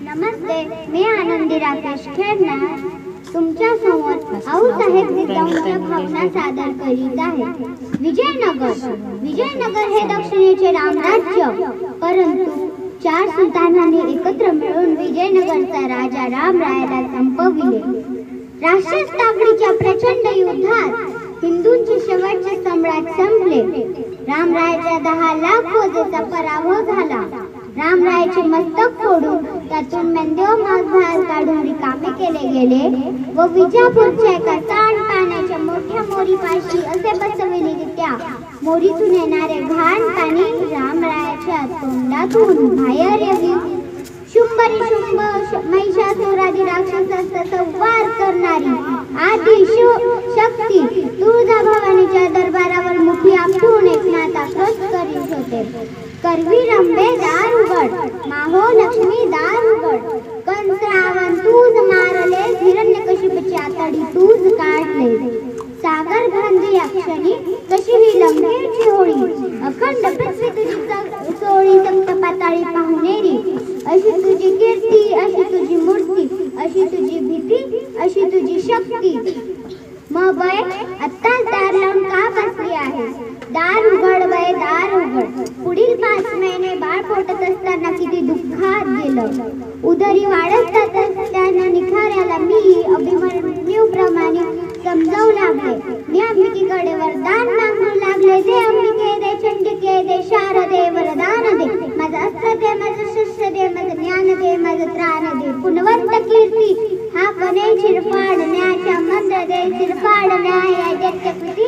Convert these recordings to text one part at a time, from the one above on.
नमस्ते मी आनंदी राकेश खेळणार. तुमच्यासमोर आऊसाहेब विद्वांच्या भावना सादर करीत आहे. विजयनगर. विजयनगर हे दक्षिणेचे रामराज्य. परंतु चार सुलतानांनी एकत्र मिळून विजयनगरचा राजा रामरायाला संपविले. राष्ट्र स्थापनेच्या प्रचंड युद्धात हिंदूंचे शेवटचे सम्राट संपले. रामरायाच्या दहा लाख फौजेचा पराभव झाला. रामरायाचे मस्तक फोडून त्यातून मेंदेव भाग काढून रिकामे केले गेले व विजापूरच्या एका सांडपाण्याच्या मोठ्या मोरीपाशी असे बसविले की त्या मोरीतून येणारे घाण पाणी रामरायाच्या तोंडातून बाहेर येवी शुंभरी शुंभ महिषासुरादी राक्षसाचा संवार करणारी आदी शक्ती तुळजाभवानीच्या दरबारावर करीत. करवी रंबे दार उघड माहो लक्ष्मी दार उघड. कंस रावण तूज मारले हिरण्यकशिपूची आतडी तूज काढले. सागर गांधी अक्षणी कशी ही लंकेची होळी अखंड पृथ्वी तुझी सोळी चोळी पाताळी पाहुणेरी अशी तुझी कीर्ती अशी तुझी मूर्ती अशी तुझी भीती अशी तुझी शक्ती. मग बाय आत्ताच दार लावून का बसली आहे? दार उघड बाय दार उघड. असताना किती दुःखात गेलं. उदरी वाढत जात असताना निखाऱ्याला मी अभिमन्यू प्रमाणे समजावू लागले. मी अंबिकेकडे वरदान मागू लागले. दे अंबिके दे चंडिके दे शारदे वरदान दे. माझं अस्त्र दे माझं शस्त्र दे माझं ज्ञान दे माझं त्राण दे. पुनवंत कीर्ती हा कने चिरफाडण्याच्या मंत्र दे चिरफाडण्या कृती.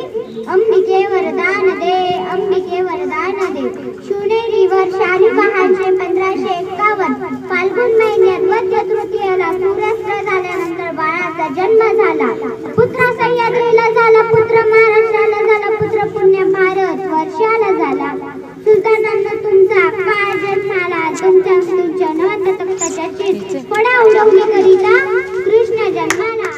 अंबिके वरदान दे अंबिके वरदान दे. शुनेरी वर्षा जन्म झाला. पुत्र सह्याद्रीला झाला पुत्र महाराष्ट्राला झाला पुत्र पुण्य भारत वर्षाला झाला. सुलतानांना तुमचा काळ जन्माला तुमच्या तुमच्या नवत तख्ताच्या पडा उडवण्याकरिता कृष्ण जन्माला